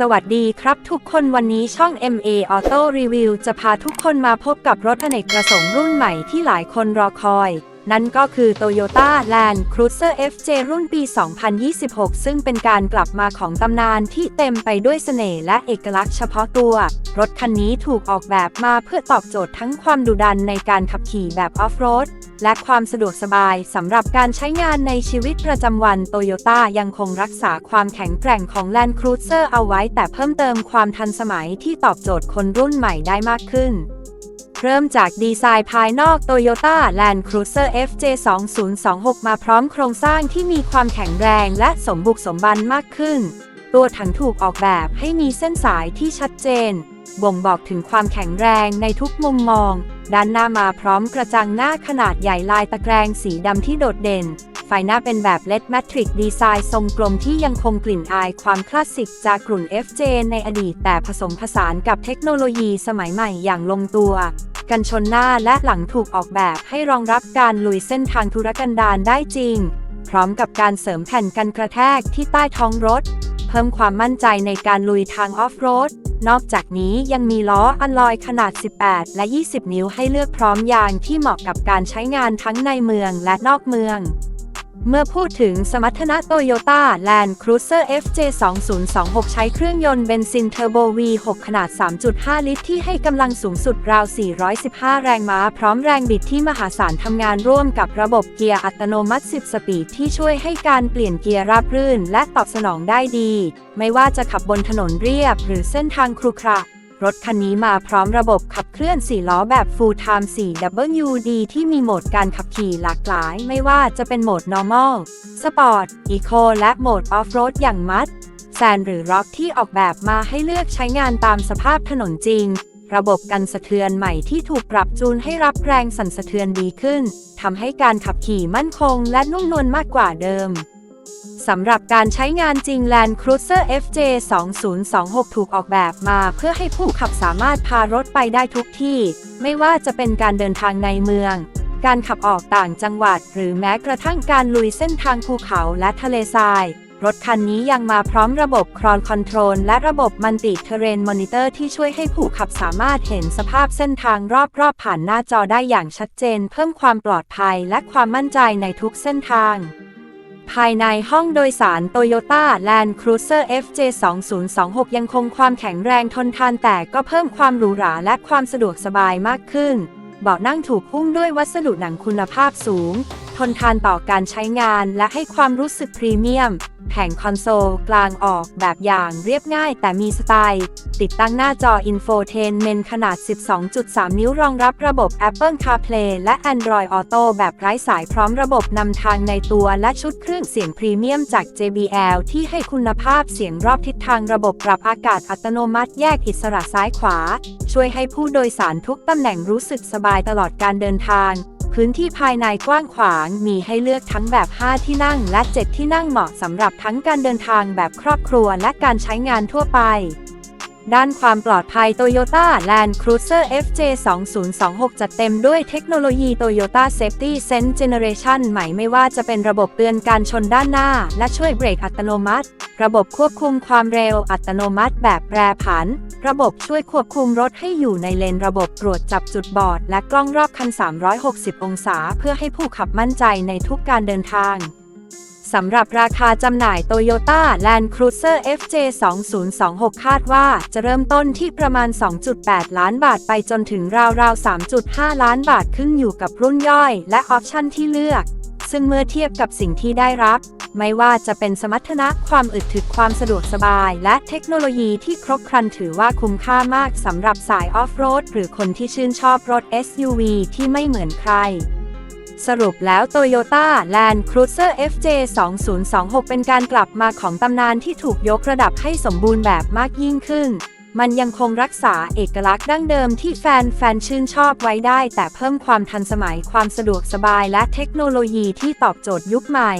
สวัสดีครับทุกคนวันนี้ช่อง MA Auto Review จะพาทุกคนมาพบกับรถอเนกประสงค์รุ่นใหม่ที่หลายคนรอคอย นั่นก็คือ Toyota Land Cruiser FJ รุ่นปี 2026 ซึ่งเป็นการกลับมาของตำนานที่เต็มไปด้วยเสน่ห์และเอกลักษณ์เฉพาะตัว รถคันนี้ถูกออกแบบมาเพื่อตอบโจทย์ทั้งความดุดันในการขับขี่แบบออฟโรด และความสะดวกสบายสำหรับการใช้งานในชีวิตประจำวันโตโยต้ายังคงรักษาความแข็งแกร่งของ Land Cruiser เอาไว้ แต่เพิ่มเติมความทันสมัยที่ตอบโจทย์คนรุ่นใหม่ได้มากขึ้น เริ่มจากดีไซน์ภายนอก Toyota Land Cruiser FJ 2026มาพร้อมโครงสร้างที่มีความแข็งแรงและสมบุกสมบันมากขึ้น ตัวถังถูกออกแบบให้มีเส้นสายที่ชัดเจน บ่งบอกถึงความแข็งแรงในทุกมุมมอง ด้านหน้ามาพร้อมกระจังหน้าขนาดใหญ่ลายตะแกรงสีดำที่โดดเด่น ไฟหน้าเป็นแบบเลดแมทริกดีไซน์ทรงกลมที่ยังคงกลิ่นอายความคลาสสิกจากกลุ่น FJ ในอดีตแต่ผสมผสานกับเทคโนโลยีสมัยใหม่อย่างลงตัว กันชนหน้าและหลังถูกออกแบบให้รองรับการลุยเส้นทางธุรกันดารได้จริง พร้อมกับการเสริมแผ่นกันกระแทกที่ใต้ท้องรถ พิ่มความมั่นใจในการลุยทางออฟโรด นอกจากนี้ยังมีล้ออัลลอยขนาด 18 และ 20 นิ้วให้เลือกพร้อมยางที่เหมาะกับการใช้งานทั้งในเมืองและนอกเมือง เมื่อพูดถึงสมรรถนะโตโยต้า Land Cruiser FJ 2026 ใช้เครื่องยนต์เบนซินเทอร์โบ V6 ขนาด 3.5 ลิตร ที่ให้กำลังสูงสุดราว 415 แรงม้า พร้อมแรงบิดที่มหาศาลทำงานร่วมกับระบบเกียร์อัตโนมัติ 10 สปีด ที่ช่วยให้การเปลี่ยนเกียร์ราบรื่น และตอบสนองได้ดี ไม่ว่าจะขับบนถนนเรียบ หรือเส้นทางครุขระ รถคันนี้มาพร้อมระบบขับเคลื่อน 4 ล้อแบบ Full Time 4WD ที่มีโหมดการขับขี่หลากหลาย ไม่ว่าจะเป็นโหมด Normal Sport Eco และโหมด Off-road อย่างมัด แซนหรือ Rock ที่ออกแบบมาให้เลือกใช้งานตามสภาพถนนจริง ระบบกันสะเทือนใหม่ที่ถูกปรับจูนให้รับแรงสั่นสะเทือนดีขึ้นทำให้การขับขี่มั่นคงและนุ่มนวลมากกว่าเดิม สำหรับการใช้งานจริง Land Cruiser FJ 2026 ถูกออกแบบมาเพื่อให้ผู้ขับสามารถพารถไปได้ทุกที่ ไม่ว่าจะเป็นการเดินทางในเมือง การขับออกต่างจังหวัด หรือแม้กระทั่งการลุยเส้นทางภูเขาและทะเลทราย รถคันนี้ยังมาพร้อมระบบครอนคอนโทรลและระบบมันติเทเรนมอนิเตอร์ที่ช่วยให้ผู้ขับสามารถเห็นสภาพเส้นทางรอบๆ ผ่านหน้าจอได้อย่างชัดเจน เพิ่มความปลอดภัยและความมั่นใจในทุกเส้นทาง ภายในห้องโดยสาร Toyota Land Cruiser FJ 2026 ยังคงความแข็งแรงทนทานแต่ก็เพิ่มความหรูหราและความสะดวกสบายมากขึ้น เบาะนั่งถูกหุ้มด้วยวัสดุหนังคุณภาพสูง ทนทานต่อการใช้งานและให้ความรู้สึกพรีเมียม แผงคอนโซลกลางออกแบบอย่างเรียบง่ายแต่มีสไตล์ ติดตั้งหน้าจอ Infotainment ขนาด 12.3 นิ้วรองรับระบบ Apple CarPlay และ Android Auto แบบไร้สายพร้อมระบบนำทางในตัวและชุดเครื่องเสียงพรีเมียมจาก JBL ที่ให้คุณภาพเสียงรอบทิศทางระบบปรับอากาศอัตโนมัติแยกอิสระซ้ายขวา ช่วยให้ผู้โดยสารทุกตำแหน่งรู้สึกสบายตลอดการเดินทาง พื้นที่ภายในกว้างขวาง มีให้เลือกทั้งแบบ 5 ที่นั่งและ 7 ที่นั่งเหมาะสำหรับทั้งการเดินทางแบบครอบครัวและการใช้งานทั่วไป ด้านความปลอดภัย Toyota Land Cruiser FJ 2026 จัดเต็มด้วยเทคโนโลยี Toyota Safety Sense Generation ใหม่ไม่ว่าจะเป็นระบบเตือนการชนด้านหน้า และช่วยเบรกอัตโนมัติ ระบบควบคุมความเร็วอัตโนมัติแบบแปรผัน ระบบช่วยควบคุมรถให้อยู่ในเลนระบบตรวจจับจุดบอด และกล้องรอบคัน 360 องศา เพื่อให้ผู้ขับมั่นใจในทุกการเดินทาง สำหรับราคาจำหน่าย Toyota Land Cruiser FJ 2026 คาดว่าจะเริ่มต้นที่ประมาณ 2.8 ล้านบาทไปจนถึงราวๆ 3.5 ล้านบาทขึ้นอยู่กับรุ่นย่อย และออปชั่นที่เลือก ซึ่งเมื่อเทียบกับสิ่งที่ได้รับ ไม่ว่าจะเป็นสมรรถนะความอึดถึกความสะดวกสบาย และเทคโนโลยีที่ครบครันถือว่าคุ้มค่ามากสำหรับสายออฟโรดหรือคนที่ชื่นชอบรถ SUV ที่ไม่เหมือนใคร สรุปแล้ว Toyota Land Cruiser FJ 2026 เป็นการกลับมาของตำนานที่ถูกยกระดับให้สมบูรณ์แบบมากยิ่งขึ้น มันยังคงรักษาเอกลักษณ์ดั้งเดิมที่แฟนๆชื่นชอบไว้ได้ แต่เพิ่มความทันสมัยความสะดวกสบายและเทคโนโลยีที่ตอบโจทย์ยุคใหม่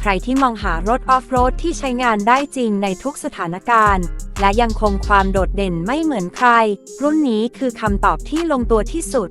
ใครที่มองหารถออฟโรดที่ใช้งานได้จริงในทุกสถานการณ์ และยังคงความโดดเด่นไม่เหมือนใคร รุ่นนี้คือคำตอบที่ลงตัวที่สุด